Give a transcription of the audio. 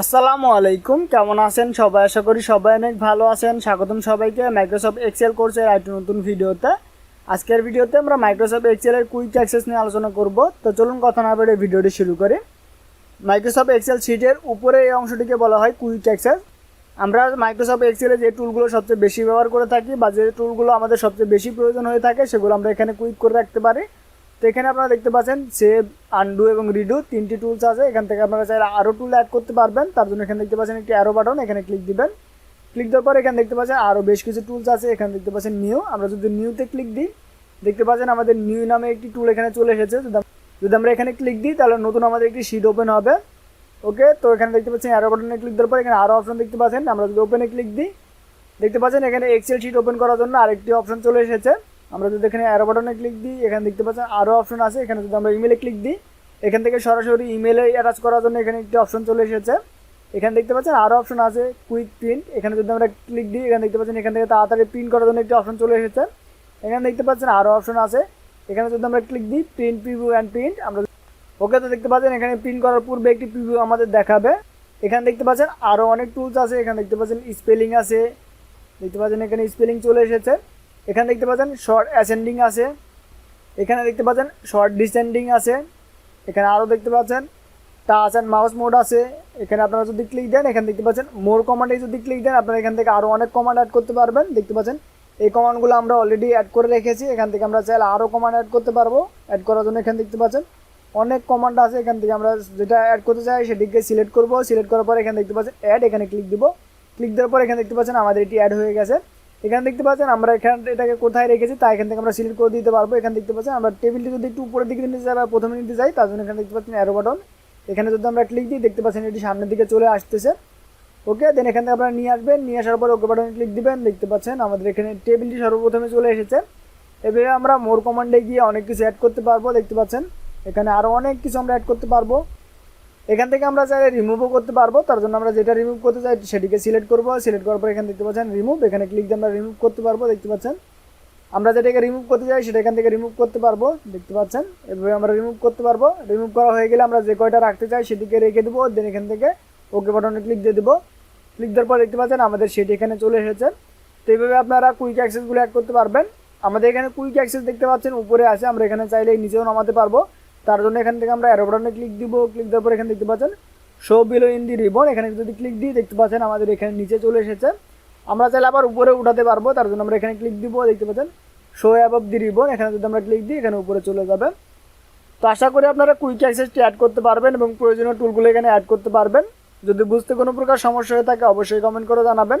আসসালামু আলাইকুম। কেমন আছেন সবাই? আশা করি সবাই অনেক ভালো আছেন। স্বাগতম সবাইকে মাইক্রোসফট এক্সেল কোর্সের একটি নতুন ভিডিওতে। আজকের ভিডিওতে আমরা মাইক্রোসফট এক্সেলের কুইক অ্যাক্সেস নিয়ে আলোচনা করব। তো চলুন কথা না বেড়ে ভিডিওটি শুরু করি। মাইক্রোসফট এক্সেল শিটের উপরে এই অংশটিকে বলা হয় কুইক অ্যাক্সেস আমরা মাইক্রোসফট এক্সেলে যে টুলগুলো সবচেয়ে বেশি ব্যবহার করে থাকি বা যে টুলগুলো আমাদের সবচেয়ে বেশি প্রয়োজন হয়ে থাকে, সেগুলো আমরা এখানে কুইক করে রাখতে পারি। তো এখানে আপনারা দেখতে পাচ্ছেন সেভ আন্ডু এবং রিডু তিনটি টুলস আছে। এখান থেকে আপনারা চাইলে আরও টুল অ্যাড করতে পারবেন। তার জন্য এখানে দেখতে পাচ্ছেন একটি অ্যারো বাটন এখানে ক্লিক দিবেন। ক্লিক দেওয়ার পর এখানে দেখতে পাচ্ছেন আরও বেশ কিছু টুলস আছে। এখানে দেখতে পাচ্ছেন নিউ আমরা যদি নিউতে ক্লিক দিই, দেখতে পাচ্ছেন আমাদের নিউ নামে একটি টুল এখানে চলে এসেছে। যদি আমরা এখানে ক্লিক দিই, তাহলে নতুন আমাদের একটি শিট ওপেন হবে। ওকে তো এখানে দেখতে পাচ্ছেন অ্যারো বাটনে ক্লিক দেওয়ার পর এখানে আরও অপশন দেখতে পাচ্ছেন। আমরা যদি ওপেনে ক্লিক দিই, দেখতে পাচ্ছেন এখানে এক্সেল শিট ওপেন করার জন্য আরেকটি অপশন চলে এসেছে। আমরা যদি এখানে অ্যারো বাটনে ক্লিক দিই, এখানে দেখতে পাচ্ছেন আরও অপশন আছে। এখানে যদি আমরা ইমেলে ক্লিক দিই, এখান থেকে সরাসরি ইমেলে অ্যাটাচ করার জন্য এখানে একটি অপশন চলে এসেছে। এখানে দেখতে পাচ্ছেন আরও অপশন আছে কুইক প্রিন্ট এখানে যদি আমরা ক্লিক দিই, এখানে দেখতে পাচ্ছেন এখান থেকে তাড়াতাড়ি প্রিন্ট করার জন্য একটি অপশন চলে এসেছে। এখানে দেখতে পাচ্ছেন আরও অপশন আছে। এখানে যদি আমরা ক্লিক দিই প্রিন্ট প্রিভিউ অ্যান্ড প্রিন্ট আমরা ওকে তো দেখতে পাচ্ছেন এখানে প্রিন্ট করার পূর্বে একটি প্রিভিউ আমাদের দেখাবে। এখানে দেখতে পাচ্ছেন আরও অনেক টুলস আছে। এখানে দেখতে পাচ্ছেন স্পেলিং আছে। দেখতে পাচ্ছেন এখানে স্পেলিং চলে এসেছে। এখানে দেখতে পাচ্ছেন শর্ট অ্যাসেন্ডিং আছে। এখানে দেখতে পাচ্ছেন শর্ট ডিসেন্ডিং আছে। এখানে আরও দেখতে পাচ্ছেন টাচ অ্যান্ড মাউস মোড আছে। এখানে আপনারা যদি ক্লিক দেন, এখানে দেখতে পাচ্ছেন মোর কমান্ডে যদি ক্লিক দেন, আপনারা এখান থেকে আরও অনেক কমান্ড অ্যাড করতে পারবেন। দেখতে পাচ্ছেন এই কমান্ডগুলো আমরা অলরেডি অ্যাড করে রেখেছি। এখান থেকে আমরা চাইলে আরও কমান্ড অ্যাড করতে পারব। অ্যাড করার জন্য এখানে দেখতে পাচ্ছেন অনেক কমান্ড আছে। এখান থেকে আমরা যেটা অ্যাড করতে চাই, সেটিকে সিলেক্ট করব। সিলেক্ট করার পর এখানে দেখতে পাচ্ছেন অ্যাড এখানে ক্লিক দিব। ক্লিক দেওয়ার পর এখানে দেখতে পাচ্ছেন আমাদের এটি অ্যাড হয়ে গেছে। এখানে দেখতে পাচ্ছেন, আমরা এখান এটাকে কোথায় রেখেছি, তা এখান থেকে আমরা সিলেক্ট করে দিতে পারব। এখানে দেখতে পাচ্ছেন, আমরা টেবিলটি যদি একটু উপরের দিকে নিতে চাই বা প্রথমে নিতে চাই, তার জন্য এখানে দেখতে পাচ্ছেন অ্যারো বাটন এখানে যদি আমরা ক্লিক দিই, দেখতে পাচ্ছেন এটি সামনের দিকে চলে আসতেছে। ওকে দেন এখান থেকে আপনারা নিয়ে আসবেন, নিয়ে আসার পর ওকে বাটনে ক্লিক দিবেন, দেখতে পাচ্ছেন আমাদের এখানে টেবিলটি সর্বপ্রথমে চলে এসেছে। এভাবে আমরা মোর কমান্ডে গিয়ে অনেক কিছু অ্যাড করতে পারব, দেখতে পাচ্ছেন। এখানে আরও অনেক কিছু আমরা অ্যাড করতে পারব। এখান থেকে আমরা চাইলে রিমুভও করতে পারব, তার জন্য আমরা যেটা রিমুভ করতে চাই সেটিকে সিলেক্ট করব সিলেক্ট করার পর এখানে দেখতে পাচ্ছেন রিমুভ এখানে ক্লিক দিয়ে আমরা রিমুভ করতে পারব, দেখতে পাচ্ছেন। আমরা যেটাকে রিমুভ করতে চাই সেটা এখান থেকে রিমুভ করতে পারব, দেখতে পাচ্ছেন। এভাবে আমরা রিমুভ করতে পারব রিমুভ করা হয়ে গেলে আমরা যে কয়টা রাখতে চাই সেটিকে রেখে দেবো দেন এখান থেকে ওকে বাটনে ক্লিক দিয়ে দেবো। ক্লিক দেওয়ার পর দেখতে পাচ্ছেন আমাদের সেটি এখানে চলে এসেছে। তো এইভাবে আপনারা কুইক অ্যাক্সেসগুলো অ্যাড করতে পারবেন। আমাদের এখানে কুইক অ্যাক্সেস দেখতে পাচ্ছেন, উপরে আছে, আমরা এখানে চাইলে নিচেও নামাতে পারব। তার জন্য এখান থেকে আমরা অ্যারো বাটনে ক্লিক দিব। ক্লিক দেওয়ার পর এখানে দেখতে পাচ্ছেন show below in the ribbon এখানে যদি ক্লিক দিই দেখতে পাচ্ছেন আমাদের এখানে নিচে চলে এসেছে। আমরা চাইলে আবার উপরে উঠাতে পারব, তার জন্য আমরা এখানে ক্লিক দিব, দেখতে পাচ্ছেন শো অ্যাবভ দি রিবন এখানে যদি আমরা ক্লিক দিই এখানে উপরে চলে যাবে। তো আশা করি আপনারা কুইক অ্যাক্সেসটি অ্যাড করতে পারবেন এবং প্রয়োজনীয় টুলগুলো এখানে অ্যাড করতে পারবেন। যদি বুঝতে কোনো প্রকার সমস্যা হয়ে থাকে অবশ্যই কমেন্ট করে জানাবেন।